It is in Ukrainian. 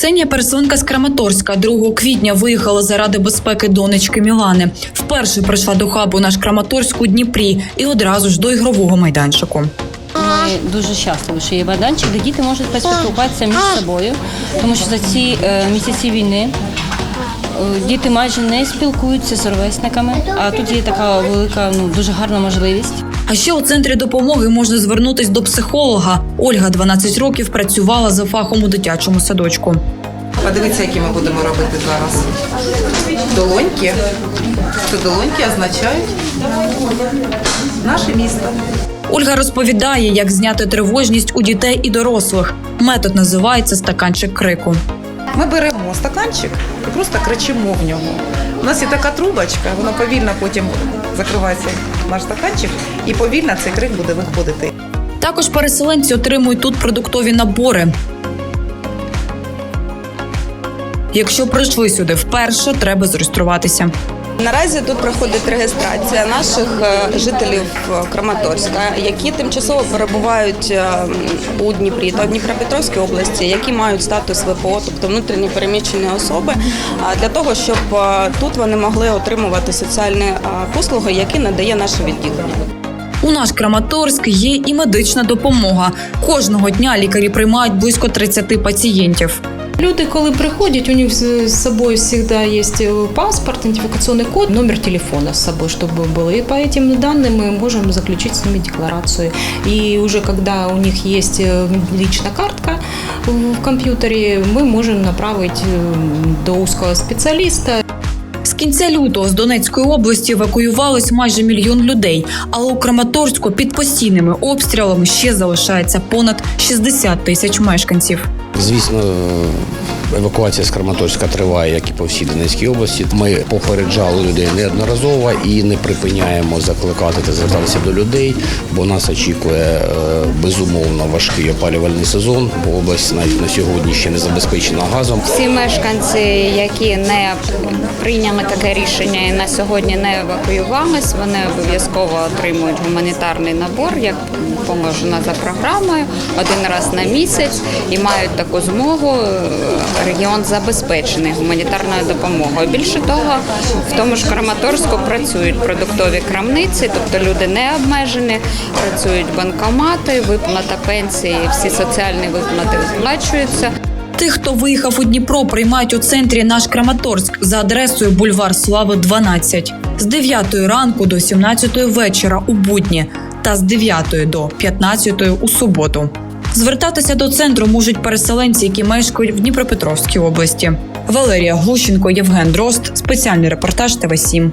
Ксенія переселенка з Краматорська 2 квітня виїхала заради безпеки донечки Мілани. Вперше прийшла до хабу наш Краматорськ у Дніпрі і одразу ж до ігрового майданчику. Ми дуже щасливі, що є майданчик, де діти можуть поспілкуватися між собою, тому що за ці е, місяці війни е, діти майже не спілкуються з ровесниками, а тут є така велика, ну дуже гарна можливість. А ще у центрі допомоги можна звернутись до психолога. Ольга 12 років працювала за фахом у дитячому садочку. Подивіться, які ми будемо робити зараз. Долоньки. Це долоньки означають наше місто. Ольга розповідає, як зняти тривожність у дітей і дорослих. Метод називається стаканчик крику. Ми беремо стаканчик і просто кричимо в нього. У нас є така трубочка, вона повільно потім закривається наш стаканчик, і повільно цей крик буде виходити. Також переселенці отримують тут продуктові набори. Якщо прийшли сюди вперше, треба зареєструватися. Наразі тут проходить реєстрація наших е, жителів е, Краматорська, які тимчасово перебувають е, у Дніпрі та Дніпропетровській області, які мають статус ВПО, тобто внутрішні переміщені особи, для того, щоб тут вони могли отримувати соціальні послуги, які надає наше відділення. У наш Краматорськ є і медична допомога. Кожного дня лікарі приймають близько 30 пацієнтів. Люди, коли приходять, у них з з собою всегда есть э, паспорт, идентификационный код, номер телефона с собой, чтобы было. И по этим данным мы можем заключить с ними декларацию. И уже когда у них есть э, личная картка в компьютере, мы можем направить э, до узкого специалиста. З кінця лютого з Донецької області евакуювалось майже мільйон людей, але у Краматорську під постійними обстрілами ще залишається понад 60 тисяч мешканців. Звісно, евакуація з Краматорська триває, як і по всій Донецькій області. Ми попереджали людей неодноразово і не припиняємо закликати та звертатися до людей, бо нас очікує е, безумовно важкий опалювальний сезон, бо область навіть на сьогодні ще не забезпечена газом. Всі мешканці, які не прийняли таке рішення і на сьогодні не евакуювались, вони обов'язково отримують гуманітарний набор, як положено за програмою, один раз на місяць і мають таку змогу. Регіон забезпечений гуманітарною допомогою. Більше того, в тому ж Краматорську працюють продуктові крамниці, тобто люди не обмежені, працюють банкомати, виплата пенсії, всі соціальні виплати виплачуються. Тих, хто виїхав у Дніпро, приймають у центрі наш Краматорськ за адресою бульвар Слави 12 з 9 ранку до 17 вечора у будні та з 9 до 15 у суботу. Звертатися до центру можуть переселенці, які мешкають в Дніпропетровській області. Валерія Глущенко, Євген Дрозд. Спеціальний репортаж ТВ 7